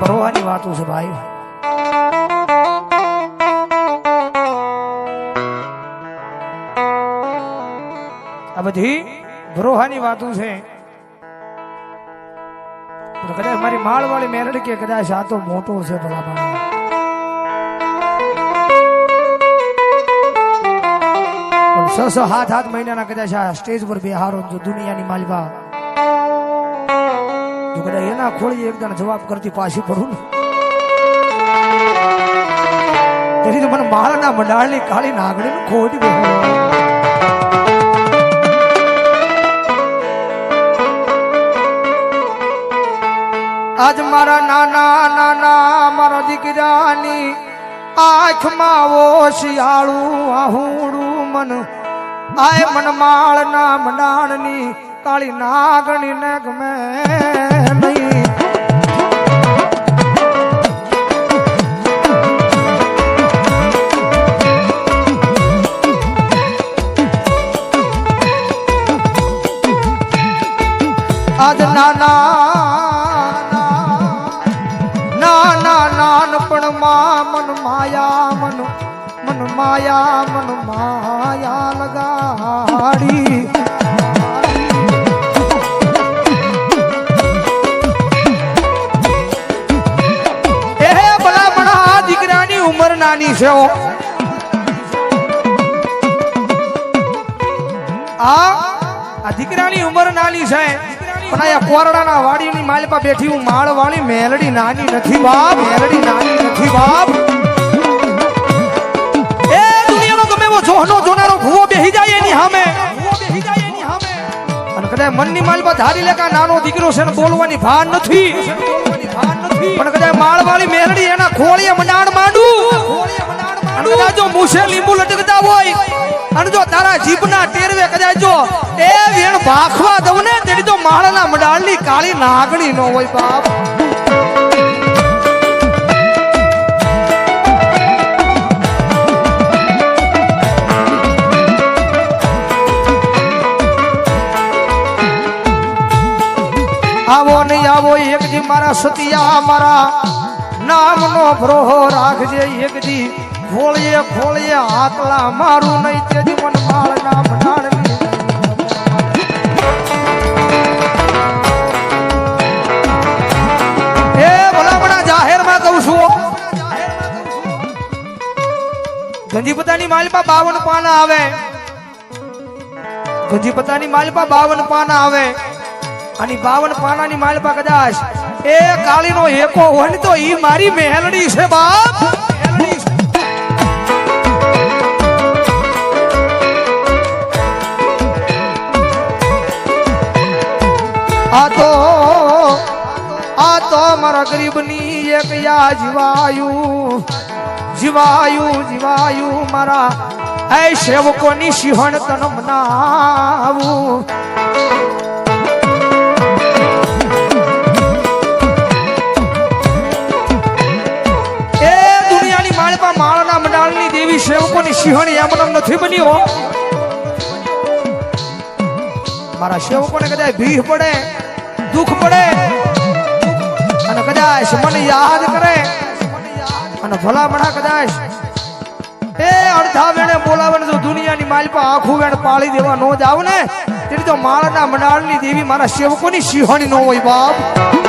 ભરોવાની વાતો છે ભાઈ આ બધી ભરોહાની વાતો છે કદાચ મારી માળવાળી મેરડ કે કદાચ આ તો મોટો છે ભલા માણસ. પણ છ છ હાથ હાથ મહિનાના કદાચ આ સ્ટેજ પર બેહારો જો દુનિયાની માલવા કદાચ એના ખોળી એકદમ જવાબ કરતી પાછી પડું ને તેથી તો મને માળના મંડાળની કાળી નાગડી ખોટી બેહારો. આજ મારા નાના નાના મારા દીકરાની આંખમાં ઓ શિયાળું આહુડું મન આય મન માળના મંડાણની કાળી નાગણી ને ગમે નહીં. આજ નાના નાના નાનપણમાં મન માયા, મન મન માયા મન માયા લગાડી. દીકરાની છે આ દીકરાની ઉંમર નાની છે. પણ આ કોરડાના વાડીની માલપા બેઠી હું માળ મેલડી નાની નથી બાપ, મેલડી નાની નથી બાપ. એ દુનિયાનો ગમે એવો જોહનો જોનારો ભૂવો બેહી જાય એની સામે અને કદાચ મનની માલપા ધારી લે કે નાનો દીકરો છે ને બોલવાની ભાન નથી. પણ કદાચ માળવાળી મેલડી એના ખોળીએ મંડાણ માંડું. અને કદાચ જો મૂછે લીંબુ લટકતા હોય અને જો તારા જીભના ટેરવે કદાચ જો એ વેણ ભાખવા દઉં ને તેની તો માળના મંડાળની કાળી નાગણી નો હોય બાપ. આવો નહીં આવો એક દી મારા સતિયા મારા નામનો ભરોહો રાખજે એક દી ખોળીએ ખોળીએ આકલા મારું નહીં તેજી મન માળ નામ નાણવી એ ભલામણા જાહેરમાં કહું છું ગંજીપતાની માલપા બાવન પાના આવે ગંજીપતાની માલપા બાવન પાના આવે અને બાવન પાનાની માલપા કદાચ એ કાળીનો એકો હોય તો ઈ મારી મહેલડી છે, બાપ. આ તો આ તો મારા ગરીબની એક યા જીવાયું. જીવાયું જીવાયું મારા એ સેવકોની સિંહણ તન મનાવું. મંડાળની દેવી સેવકોની સિંહણી એમનેમ નથી બન્યો. મારા સેવકોને કદાચ ભીહ પડે, દુઃખ પડે, અને કદાચ મને યાદ કરે, અને ભલામણા કદાચ એ અડધા વેણે બોલાવે જો દુનિયાની માલપા આખું વેણ પાળી દેવા નો જાવ ને, તેની તો માળના મંડાળની દેવી મારા સેવકોની સિંહણી નો હોય બાપ.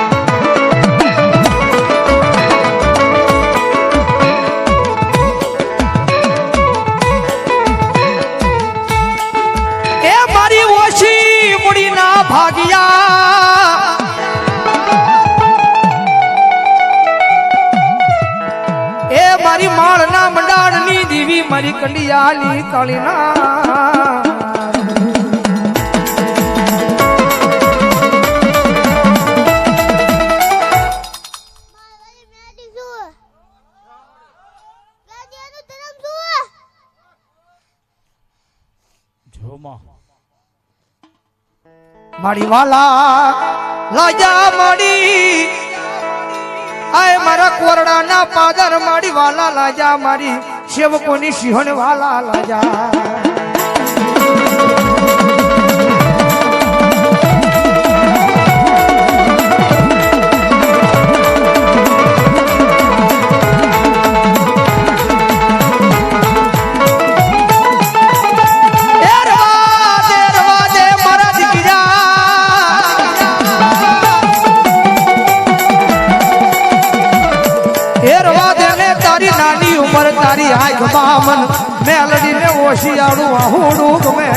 મંડાળની મારી કંડિયાની કાળીના. મારી વાલા લાજા માડી. આય મારા કોરડાના પાદર મારી વાલા લાજા મારી. સેવકોની સિંહણ વાલા લાજા. મન મેલડીને ઓશિયાળું આહુડું ગમે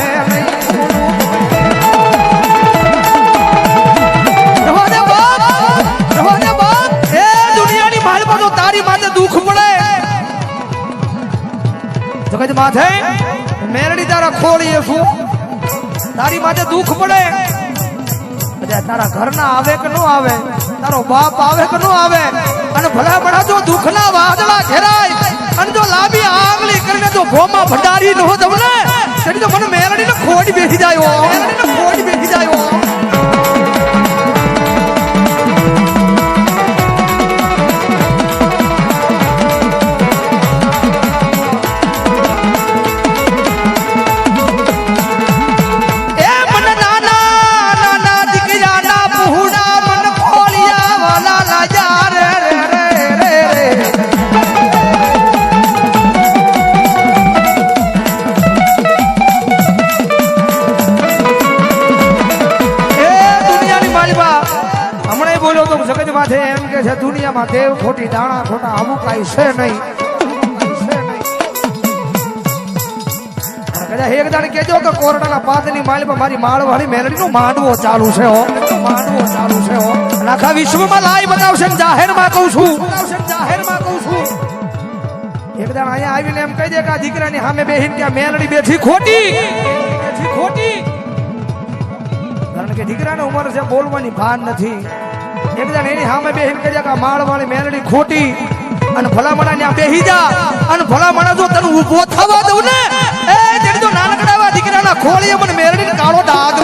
માથે મેરડી તારા ખોળીએ છું. તારી માથે દુઃખ પડે. તારા ઘરના આવે કે ન આવે? તારો બાપ આવે કે ન આવે? અને ભલા ભલા જો દુઃખના વાદળા ઘેરાય. અને જો લાંબી આંગળી કરીને જો ભોમાં ભંડારી નો દઉં ને તો મને મેલડીને ખોટ બેસી જાય દુનિયામાં ખોટી દાણા ખોટા આવું કાંઈ છે નહીં. કદાચ એક દાડે કેજો કે કોરડાના માલ માલિબા મારી માળવાળી મેલડીનો માંડવો ચાલુ છે હો. માંડવો ચાલુ છે હો. આખા વિશ્વમાં લાઈ બતાવશે ને જાહેરમાં કહું છું. જાહેરમાં કહું છું. એક દાડ અહીંયા આવીને એમ કહી દે કે આ દીકરાની સામે બેહીને કે મેલડી બેઠી ખોટી. બેઠી ખોટી. કારણ કે દીકરાને ઉંમર છે બોલવાની ભાન નથી. એકદમ એની સામે બે કહી દે કે માળ વાળી મેલડી ખોટી. અને ભલામણા ત્યાં બેહી જા. અને ભલામણા જો તને ઊભો થવા દઉં ને? એ તેની તો નાનકડાવા દીકરાના ખોળીએ મને મેલડીને કાળો ડાઘ